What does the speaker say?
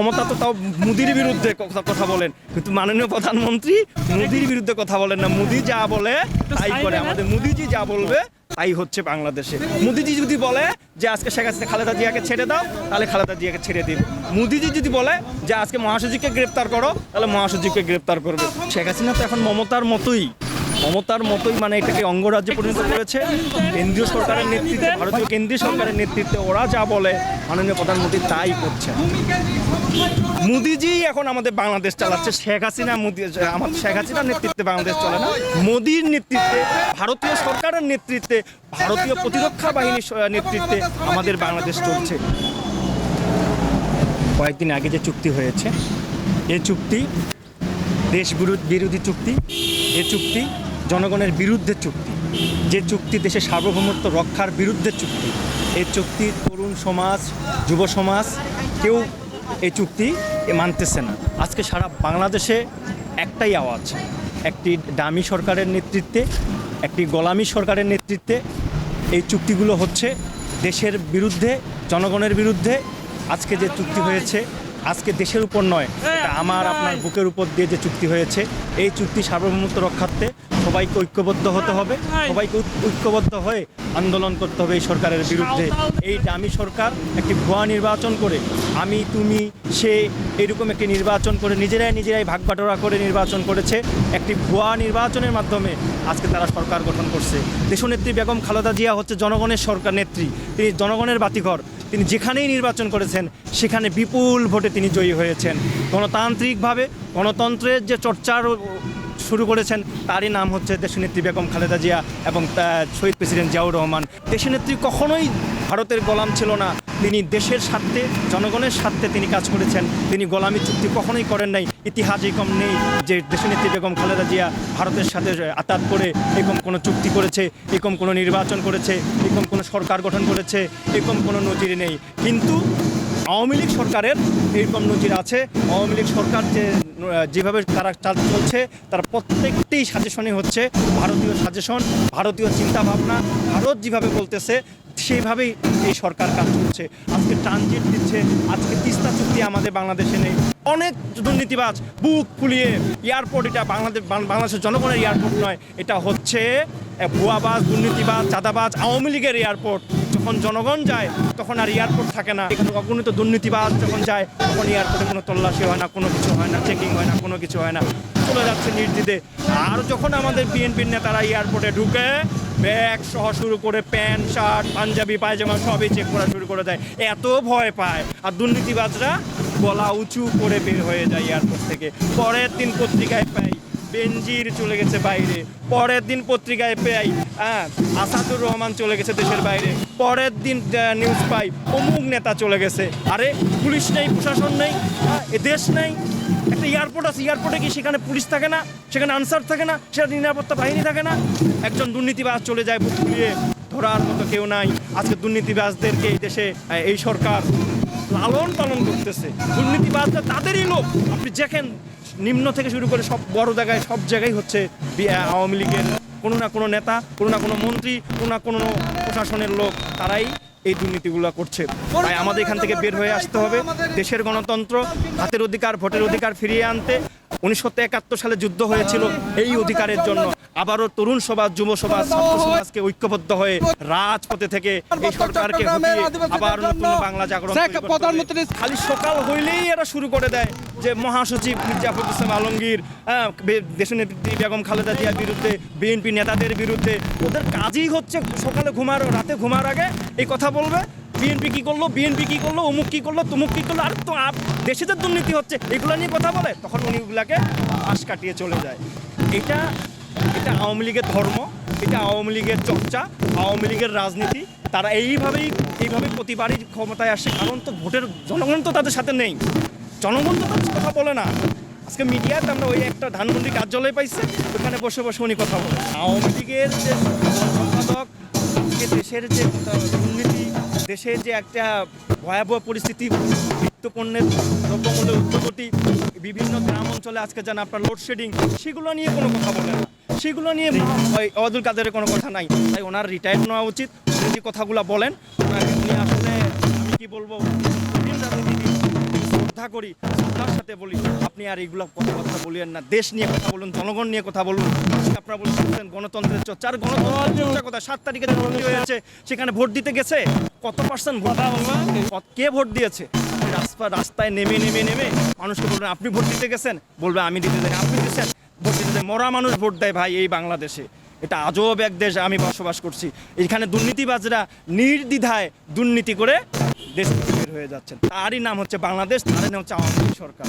মমতা তো তাও মোদির বিরুদ্ধে কথা কথা বলেন। কিন্তু মাননীয় প্রধানমন্ত্রী মোদির বিরুদ্ধে কথা বলেন না। মোদি যা বলে তাই করে। আমাদের মোদিজি যা বলবে তাই হচ্ছে বাংলাদেশে। মোদিজি যদি বলে যে আজকে শেখ হাসিনা খালেদা জিয়াকে ছেড়ে দাও তাহলে খালেদা জিয়াকে ছেড়ে দিন। মোদিজি যদি বলে যে আজকে মহাসচিবকে গ্রেপ্তার করো তাহলে মহাসচিবকে গ্রেপ্তার করবে। শেখ হাসিনা তো এখন মমতার মতোই। মমতার মতোই মানে এটাকে অঙ্গরাজ্যে পরিণত করেছে। কেন্দ্রীয় সরকারের নেতৃত্বে ভারতীয় কেন্দ্রীয় সরকারের নেতৃত্বে ওরা যা বলে মাননীয় প্রধানমন্ত্রী তাই করছে মোদিজি এখন আমাদের বাংলাদেশ চালাচ্ছে। শেখ হাসিনা, মোদি আমাদের শেখ হাসিনার নেতৃত্বে বাংলাদেশ চলে না। মোদির নেতৃত্বে, ভারতীয় সরকারের নেতৃত্বে, ভারতীয় প্রতিরক্ষা বাহিনীর নেতৃত্বে আমাদের বাংলাদেশ চলছে। কয়েকদিন আগে যে চুক্তি হয়েছে এই চুক্তি দেশ বিরোধ- বিরোধী চুক্তি, এ চুক্তি জনগণের বিরুদ্ধে চুক্তি। যে চুক্তি দেশের সার্বভৌমত্ব রক্ষার বিরুদ্ধে চুক্তি এই চুক্তি তরুণ সমাজ, যুব সমাজ, কেউ এই চুক্তি মানতেছে না। আজকে সারা বাংলাদেশে একটাই আওয়াজ, একটি দামি সরকারের নেতৃত্বে, একটি গোলামি সরকারের নেতৃত্বে এই চুক্তিগুলো হচ্ছে দেশের বিরুদ্ধে, জনগণের বিরুদ্ধে আজকে যে চুক্তি হয়েছে আজকে দেশের উপর নয় আমার আপনার বুকের উপর দিয়ে যে চুক্তি হয়েছে এই চুক্তি সার্বভৌমত্ব রক্ষার্থে সবাইকে ঐক্যবদ্ধ হতে হবে সবাইকে ঐক্যবদ্ধ হয়ে আন্দোলন করতে হবে এই সরকারের বিরুদ্ধে। এই দামি সরকার একটি ভুয়া নির্বাচন করে আমি তুমি সে এরকম একটি নির্বাচন করে নিজেরাই নিজেরাই ভাগ বাটোয়ারা করে নির্বাচন করেছে একটি ভুয়া নির্বাচনের মাধ্যমে আজকে তারা সরকার গঠন করছে। দেশনেত্রী বেগম খালেদা জিয়া হচ্ছে জনগণের সরকার নেত্রী তিনি জনগণের বাতিঘর। তিনি যেখানেই নির্বাচন করেছেন সেখানে বিপুল ভোটে তিনি জয়ী হয়েছেন। গণতান্ত্রিকভাবে গণতন্ত্রের যে চর্চার শুরু করেছেন। তারই নাম হচ্ছে দেশনেত্রী বেগম খালেদা জিয়া এবং শহীদ প্রেসিডেন্ট জিয়াউর রহমান। দেশনেত্রী কখনোই ভারতের গোলাম ছিল না। তিনি দেশের স্বার্থে, জনগণের স্বার্থে তিনি কাজ করেছেন। তিনি গোলামি চুক্তি কখনোই করেন নাই। ইতিহাসে কম নেই যে দেশনেত্রী বেগম খালেদা জিয়া ভারতের সাথে আতাত করে এরকম কোনো চুক্তি করেছে, এরকম কোনো নির্বাচন করেছে, এরকম কোনো সরকার গঠন করেছে, এরকম কোনো নজির নেই। কিন্তু আওয়ামী লীগ সরকারের এরকম নজির আছে। আওয়ামী লীগ সরকার যে, যেভাবে তারা চাল চলছে, তার প্রত্যেকটি সাজেশনই হচ্ছে ভারতীয় সাজেশন ভারতীয় চিন্তাভাবনা, ভারত যেভাবে বলতেছে, সেইভাবেই এই সরকার কাজ করছে। আজকে ট্রানজিট দিচ্ছে, আজকে তিস্তা চুক্তি আমাদের বাংলাদেশে নেই। অনেক দুর্নীতিবাজ বুক ফুলিয়ে এয়ারপোর্ট এটা বাংলাদেশ বাংলাদেশের জনগণের এয়ারপোর্ট নয়, এটা হচ্ছে ভুয়াবাজ দুর্নীতিবাজ, চাঁদাবাজ, আওয়ামী লীগের এয়ারপোর্ট যখন জনগণ যায়, তখন আর এয়ারপোর্ট থাকে না। এখানে অগণিত দুর্নীতিবাজ যখন যায়, তখন এয়ারপোর্টে কোনো তল্লাশি হয় না, কোনো কিছু হয় না, চেকিং হয় না, কোনো কিছু হয় না। চলে যাচ্ছে নির্দিদে আর যখন আমাদের বিএনপির নেতারা এয়ারপোর্টে ঢুকে, ব্যাগ সহ শুরু করে প্যান্ট, শার্ট, পাঞ্জাবি, পায়জামা সবই চেক করা শুরু করে দেয়। এত ভয় পায়। আর দুর্নীতিবাজরা গলা উঁচু করে বের হয়ে যায় এয়ারপোর্ট থেকে। পরের দিন পত্রিকায় পাই, বেনজির চলে গেছে বাইরে। পরের দিন পত্রিকায় পাই হ্যাঁ আসাদুর রহমান চলে গেছে দেশের বাইরে। পরের দিন নিউজ পাই, অমুক নেতা চলে গেছে। আরে, পুলিশ নেই, প্রশাসন নেই দেশ নেই। একটা এয়ারপোর্ট আছে এয়ারপোর্টে কি সেখানে পুলিশ থাকে না? সেখানে আনসার থাকে না? সেখানে নিরাপত্তা বাহিনী থাকে না? একজন দুর্নীতিবাজ চলে যায় বুক ফুলিয়ে, ধরার মতো কেউ নাই। আজকে দুর্নীতিবাজদেরকে এই দেশে এই সরকার লালন পালন করতেছে। দুর্নীতিবাজরা তাদেরই লোক। আপনি দেখেন, নিম্ন থেকে শুরু করে সব বড় জায়গায়, সব জায়গায় হচ্ছে আওয়ামী লীগের কোনো না কোনো নেতা, কোনো না কোনো মন্ত্রী, কোনো না কোনো প্রশাসনের লোক, তারাই এই দুর্নীতিগুলো করছে। তাই আমাদের এখান থেকে বের হয়ে আসতে হবে। দেশের গণতন্ত্র, হাতের অধিকার, ভোটের অধিকার ফিরিয়ে আনতে। উনিশশো একাত্তর সালে যুদ্ধ হয়েছিল এই অধিকারের জন্য। আবারও তরুণ সমাজ যুব সমাজ ছাত্র সমাজকে ঐক্যবদ্ধ হয়ে রাজপথে থেকে এই সরকারকে আবার নতুন বাংলা জাগরণ। প্রধানমন্ত্রী খালি সকাল হইলেই এরা শুরু করে দেয় যে মহাসচিব মির্জাফর ইসলাম আলমগীর হ্যাঁ, দেশনেত্রী বেগম খালেদা জিয়ার বিরুদ্ধে বিএনপি নেতাদের বিরুদ্ধে ওদের কাজই হচ্ছে সকালে ঘুমার রাতে ঘুমার আগে এই কথা বলবে। বিএনপি কি করল? বিএনপি কি করল? অমুক কি করল? তুমুক কি করল? আর তো আপ- দেশে যে দুর্নীতি হচ্ছে এগুলো নিয়ে কথা বলে তখন উনি ওগুলাকে পাশ কাটিয়ে চলে যায়। এটা এটা আওয়ামী লীগের ধর্ম, এটা আওয়ামী লীগের চর্চা, আওয়ামী লীগের রাজনীতি। তারা এইভাবেই এইভাবে প্রতিবারই ক্ষমতায় আসে, কারণ তো ভোটের জনগণ তো তাদের সাথে নেই। জনগণ তো তাদের কথা বলে না। আজকে মিডিয়াতে আমরা ওই একটা ধানমন্ডি কার্যালয় পাইছে, ওখানে বসে বসে উনি কথা বলে আওয়ামী লীগের যে সম্পাদক দেশের যে দুর্নীতি, দেশের যে একটা ভয়াবহ পরিস্থিতি নিত্যপণ্যের দ্রব্যমূল্যের উদ্যোগতি বিভিন্ন গ্রাম অঞ্চলে আজকে যেন আপনার লোডশেডিং সেগুলো নিয়ে কোনো কথা বলে না। সেগুলো নিয়ে অবদুল কাদেরের কোনো কথা নাই। তাই ওনার রিটায়ার নেওয়া উচিত। যদি কথাগুলো বলেন আসলে আমি কি বলব? শ্রদ্ধা করি, শ্রদ্ধার সাথে বলি। আপনি আর এইগুলো কথাবার্তা বলিয়েন না। দেশ নিয়ে কথা বলুন, জনগণ নিয়ে কথা বলুন। আপনারা বলছেন গণতন্ত্রের চর্চা। আর গণতন্ত্রের কথা সাত তারিখে হয়েছে সেখানে ভোট দিতে গেছে? কত পার্সেন্ট ভোট? কে ভোট দিয়েছে? রাস্তা রাস্তায় নেমে নেমে নেমে মানুষকে বলবেন, আপনি ভোট দিতে গেছেন? বলবে, আমি দিতে যাই আপনি দিয়েছেন। ভোট মরা মানুষ ভোট দেয় ভাই এই বাংলাদেশে। এটা আজব এক দেশ আমি বসবাস করছি। এখানে দুর্নীতিবাজরা নির্দ্বিধায় দুর্নীতি করে দেশ বের হয়ে যাচ্ছেন। তারই নাম হচ্ছে বাংলাদেশ, তারই নাম হচ্ছে আওয়ামী সরকার।